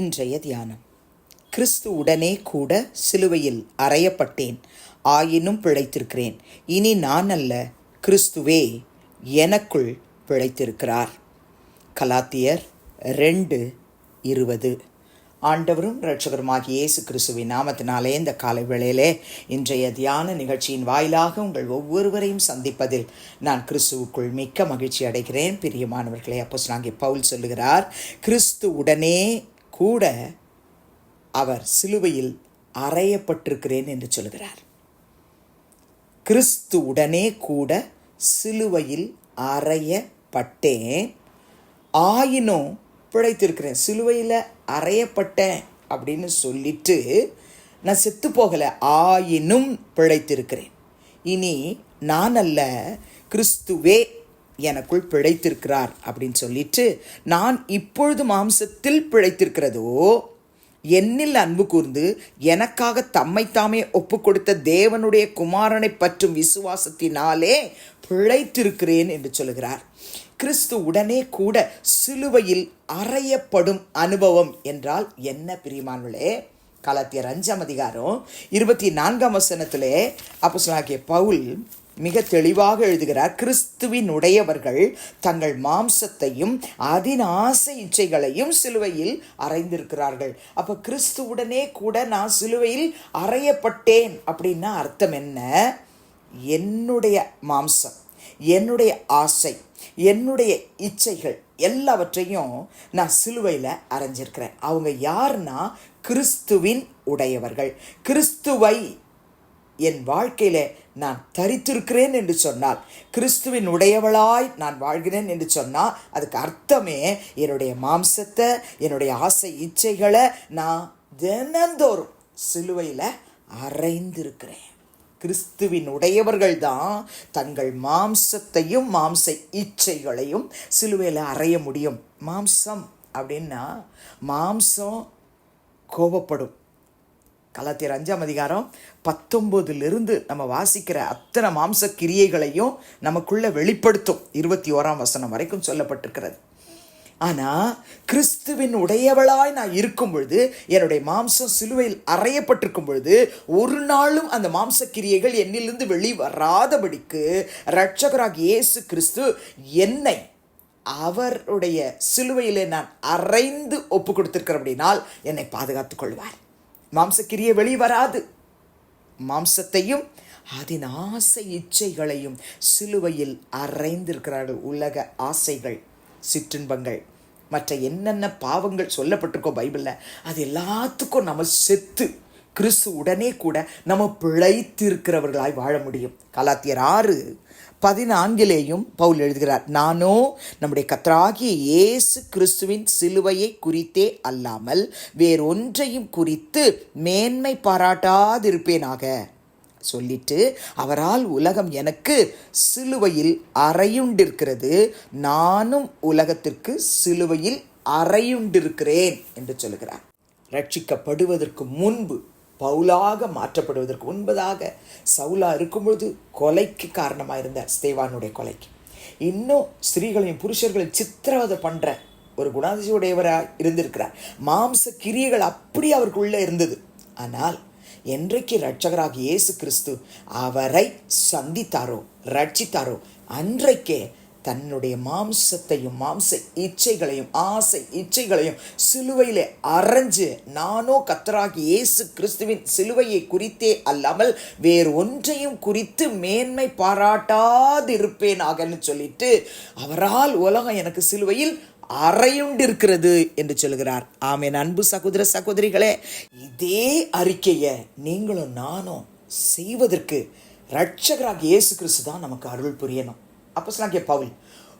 இன்றைய தியானம். கிறிஸ்து உடனே கூட சிலுவையில் அறையப்பட்டேன். ஆயினும் பிழைத்திருக்கிறேன். இனி நான் அல்ல கிறிஸ்துவே எனக்குள் பிழைத்திருக்கிறார். கலாத்தியர் ரெண்டு இருபது. ஆண்டவரும் இரட்சகருமாகிய இயேசு கிறிஸ்துவின் நாமத்தினாலே இந்த காலை வேளையிலே இன்றைய தியான நிகழ்ச்சியின் வாயிலாக உங்கள் ஒவ்வொருவரையும் சந்திப்பதில் நான் கிறிஸ்துவுக்குள் மிக்க மகிழ்ச்சி அடைகிறேன். பிரியமானவர்களே அப்போ நாங்கள் பவுல் சொல்லுகிறார் கிறிஸ்து உடனே கூட அவர் சிலுவையில் அறையப்பட்டிருக்கிறேன் என்று சொல்கிறார் கிறிஸ்து உடனே கூட சிலுவையில் அறையப்பட்டேன். ஆயினும் பிழைத்திருக்கிறேன். சிலுவையில் அறையப்பட்டேன் அப்படின்னு சொல்லிட்டு நான் செத்து போகலை. ஆயினும் பிழைத்திருக்கிறேன். இனி நான் அல்ல கிறிஸ்துவே எனக்குள் பிழைத்திருக்கிறார் அப்படின்னு சொல்லிட்டு நான் இப்பொழுது மாம்சத்தில் பிழைத்திருக்கிறதோ என்னில் அன்பு கூர்ந்து எனக்காக தம்மைத்தாமே ஒப்பு கொடுத்த தேவனுடைய குமாரனை பற்றும் விசுவாசத்தினாலே பிழைத்திருக்கிறேன் என்று சொல்கிறார் கிறிஸ்து உடனே கூட சிலுவையில் அறையப்படும் அனுபவம் என்றால் என்ன பிரியமானவளே கலாத்தியர் அஞ்சாம் அதிகாரம் இருபத்தி நான்காம் வசனத்திலே அப்போ சொல்லாகிய பவுல் மிக தெளிவாக எழுதுகிறார் கிறிஸ்துவின் உடையவர்கள் தங்கள் மாம்சத்தையும் அதின் ஆசை இச்சைகளையும் சிலுவையில் அறைந்திருக்கிறார்கள். அப்போ கிறிஸ்துவுடனே கூட நான் சிலுவையில் அறையப்பட்டேன் அப்படின்னா அர்த்தம் என்ன? என்னுடைய மாம்சம் என்னுடைய ஆசை என்னுடைய இச்சைகள் எல்லாவற்றையும் நான் சிலுவையில் அரைஞ்சிருக்கிறேன் அவங்க யாருன்னா? கிறிஸ்துவின் உடையவர்கள். கிறிஸ்துவை என் வாழ்க்கையில் நான் தரித்திருக்கிறேன் என்று சொன்னால் கிறிஸ்துவின் உடையவளாய் நான் வாழ்கிறேன் என்று சொன்னால் அதுக்கு அர்த்தமே என்னுடைய மாம்சத்தை என்னுடைய ஆசை இச்சைகளை நான் தினந்தோறும் சிலுவையில் அரைந்திருக்கிறேன். கிறிஸ்துவின் உடையவர்கள் தான் தங்கள் மாம்சத்தையும் மாம்ச இச்சைகளையும் சிலுவையில் அறைய முடியும். மாம்சம் அப்படின்னா மாம்சம் கோபப்படும். கலாத்தியர் அஞ்சாம் அதிகாரம் பத்தொம்போதிலிருந்து நம்ம வாசிக்கிற அத்தனை மாம்ச கிரியைகளையும் நமக்குள்ள வெளிப்படுத்தும். இருபத்தி ஓராம் வசனம் வரைக்கும் சொல்லப்பட்டிருக்கிறது. ஆனால் கிறிஸ்துவின் உடையவளாய் நான் இருக்கும் பொழுது என்னுடைய மாம்சம் சிலுவையில் அறையப்பட்டிருக்கும் பொழுது ஒரு நாளும் அந்த மாம்ச கிரியைகள் என்னிலிருந்து வெளிவராதபடிக்கு ரட்சகராக இரட்சகராக இயேசு கிறிஸ்து என்னை அவருடைய சிலுவையிலே நான் அரைந்து ஒப்பு கொடுத்திருக்கிறபடினால் என்னை பாதுகாத்துக் கொள்வார். மாம்சக்கிரியை வெளி வராது மாம்சத்தையும் அதன் ஆசை இச்சைகளையும் சிலுவையில் அரைந்திருக்கிறார்கள் உலக ஆசைகள் சிற்றின்பங்கள். மற்ற என்னென்ன பாவங்கள் சொல்லப்பட்டிருக்கோ பைபிளில் அது எல்லாத்துக்கும் நம்ம செத்து கிறிஸ்து உடனே கூட நம்ம பிழைத்திருக்கிறவர்களாய் வாழ முடியும். கலாத்தியர் ஆறு பதினான்கிலேயும் பவுல் எழுதுகிறார் நானோ நம்முடைய கத்தராகிய இயேசு கிறிஸ்துவின் சிலுவையை குறித்தே அல்லாமல் வேறொன்றையும் குறித்து மேன்மை பாராட்டாதிருப்பேனாக. சொல்லிட்டு அவரால் உலகம் எனக்கு சிலுவையில் அறையுண்டிருக்கிறது. நானும் உலகத்திற்கு சிலுவையில் அறையுண்டிருக்கிறேன் என்று சொல்கிறார் ரட்சிக்கப்படுவதற்கு முன்பு பவுலாக மாற்றப்படுவதற்கு முன்பதாக சவுலா இருக்கும்பொழுது கொலைக்கு காரணமாக இருந்தார் ஸ்தேவானுடைய கொலைக்கு. இன்னும் ஸ்திரீகளையும் புருஷர்களையும் சித்திரவதை பண்ணுற ஒரு குணாதிசையுடையவராக இருந்திருக்கிறார். மாம்ச கிரியைகள் அப்படி அவருக்குள்ளே இருந்தது. ஆனால் என்றைக்கு ரட்சகராக இயேசு கிறிஸ்து அவரை சந்தித்தாரோ ரட்சித்தாரோ அன்றைக்கே தன்னுடைய மாம்சத்தையும் மாம்ச இச்சைகளையும் ஆசை இச்சைகளையும் சிலுவையிலே அரைஞ்சு நானோ கத்தராகி இயேசு கிறிஸ்துவின் சிலுவையை குறித்தே அல்லாமல் வேறு ஒன்றையும் குறித்து மேன்மை பாராட்டாதிருப்பேனாகன்னு சொல்லிட்டு அவரால் உலகம் எனக்கு சிலுவையில் அறையுண்டிருக்கிறது என்று சொல்கிறார். ஆமேன். அன்பு சகோதர சகோதரிகளே இதே அறிக்கையை நீங்களும் நானும் செய்வதற்கு ரட்சகராக இயேசு கிறிஸ்து தான் நமக்கு அருள் புரியணும். அப்போ பவுல்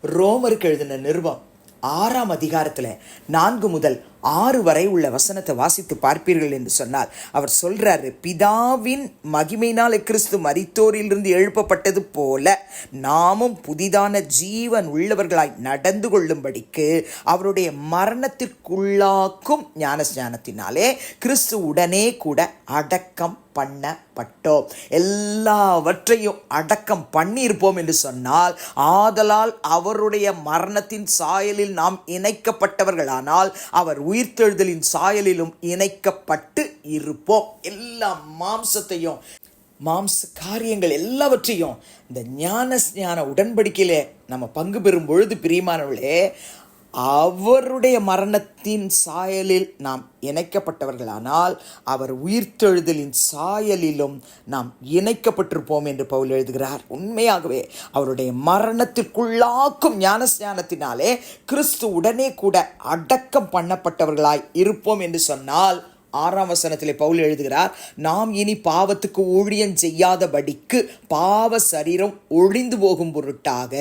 ரோமருக்கு எழுதின நிருபம் ஆறாம் அதிகாரத்தில் நான்கு முதல் ஆறு வரை உள்ள வசனத்தை வாசித்து பார்ப்பீர்கள் என்று சொன்னால் அவர் சொல்கிறாரு பிதாவின் மகிமையினால் கிறிஸ்து மரித்தோரிலிருந்து எழுப்பப்பட்டது போல நாமும் புதிதான ஜீவன் உள்ளவர்களாய் நடந்து கொள்ளும்படிக்கு அவருடைய மரணத்திற்குள்ளாக்கும் ஞான ஸ்ஞானத்தினாலே கிறிஸ்து உடனே கூட அடக்கம் பண்ணப்பட்டோம். எல்லாவற்றையும் அடக்கம் பண்ணியிருப்போம் என்று சொன்னால் ஆதலால் அவருடைய மரணத்தின் சாயலில் நாம் இணைக்கப்பட்டவர்களானால் அவர் உயிர்த்தெழுதலின் சாயலிலும் இணைக்கப்பட்டு இருப்போம். எல்லா மாம்சத்தையும் மாம்ச காரியங்கள் எல்லாவற்றையும் இந்த ஞான ஞான உடன்படிக்கையிலே நம்ம பங்கு பெறும் பொழுது பிரியமானவர்களே அவருடைய மரணத்தின் சாயலில் நாம் இணைக்கப்பட்டவர்களானால் அவர் உயிர்த்தெழுதலின் சாயலிலும் நாம் இணைக்கப்பட்டிருப்போம் என்று பவுல் எழுதுகிறார். உண்மையாகவே அவருடைய மரணத்திற்குள்ளாக்கும் ஞானஸ்ஞானத்தினாலே கிறிஸ்து உடனே கூட அடக்கம் பண்ணப்பட்டவர்களாய் இருப்போம் என்று சொன்னால் ஆறாம் வசனத்திலே பவுல் எழுதுகிறார் நாம் இனி பாவத்துக்கு ஊழியம் செய்யாதபடிக்கு பாவ சரீரம் ஒழிந்து போகும் பொருட்டாக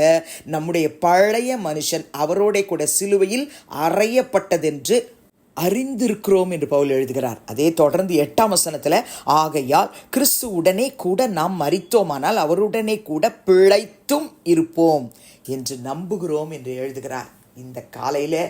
நம்முடைய பழைய மனுஷன் அவரோட கூட சிலுவையில் அறையப்பட்டதென்று அறிந்திருக்கிறோம் என்று பவுல் எழுதுகிறார். அதே தொடர்ந்து எட்டாம் வசனத்தில் ஆகையால் கிறிஸ்து உடனே கூட நாம் மறித்தோமானால் அவருடனே கூட பிழைத்தும் இருப்போம் என்று நம்புகிறோம் என்று எழுதுகிறார். இந்த காலையில்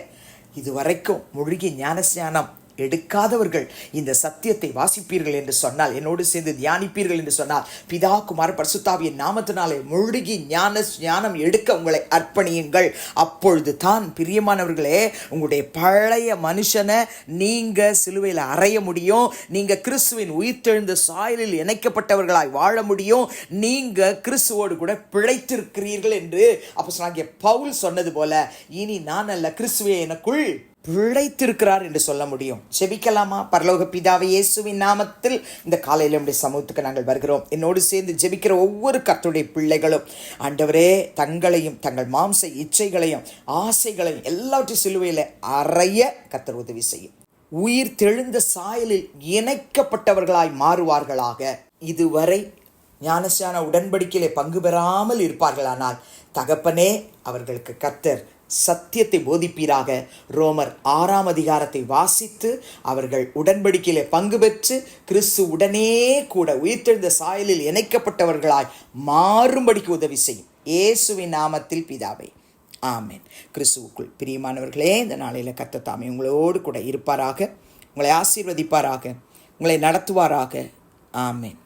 இதுவரைக்கும் மூழ்கி ஞானஸ்ஞானம் எடுக்காதவர்கள் இந்த சத்தியத்தை வாசிப்பீர்கள் என்று சொன்னால் என்னோடு சேர்ந்து தியானிப்பீர்கள் என்று சொன்னால் பிதா குமார் பரிசுத்தாவியின் நாமத்தினாலே முழுகி ஞான ஞானம் எடுக்க உங்களை அர்ப்பணியுங்கள். அப்பொழுது தான் பிரியமானவர்களே உங்களுடைய பழைய மனுஷனை நீங்கள் சிலுவையில் அறைய முடியும். நீங்கள் கிறிஸ்துவின் உயிர்த்தெழுந்த சாயலில் இணைக்கப்பட்டவர்களாய் வாழ முடியும். நீங்கள் கிறிஸ்துவோடு கூட பிழைத்திருக்கிறீர்கள் என்று அப்போ சொன்னாங்க பவுல் சொன்னது போல இனி நான் அல்ல கிறிஸ்துவே எனக்குள் பிழைத்திருக்கிறார் என்று சொல்ல முடியும். ஜெபிக்கலாமா? பரலோக பிதாவை இயேசுவின் நாமத்தில் இந்த காலையில் நம்முடைய சமூகத்துக்கு நாங்கள் வருகிறோம். என்னோடு சேர்ந்து ஜெபிக்கிற ஒவ்வொரு கத்துடைய பிள்ளைகளும் ஆண்டவரே தங்களையும் தங்கள் மாம்ச இச்சைகளையும் ஆசைகளையும் எல்லாவற்றையும் சிலுவையில் அறைய கத்தர் உதவி செய்யும். உயிர் தெழுந்த சாயலில் இணைக்கப்பட்டவர்களாய் மாறுவார்களாக. இதுவரை ஞானசான உடன்படிக்கையிலே பங்கு பெறாமல் இருப்பார்களானால் தகப்பனே அவர்களுக்கு கத்தர் சத்தியத்தை போதிப்பீராக. ரோமர் ஆறாம் அதிகாரத்தை வாசித்து அவர்கள் உடன்படிக்கையிலே பங்கு பெற்று கிறிஸ்து உடனே கூட உயிர்த்தெழுந்த சாயலில் இணைக்கப்பட்டவர்களாய் மாறும்படிக்கு உதவி செய்யும். இயேசுவின் நாமத்தில் பிதாவை. ஆமேன். கிறிஸ்துவுக்குள் பிரியமானவர்களே இந்த நாளையில் கத்தத்தாமே உங்களோடு கூட இருப்பாராக. உங்களை ஆசீர்வதிப்பாராக. உங்களை நடத்துவாராக. ஆமேன்.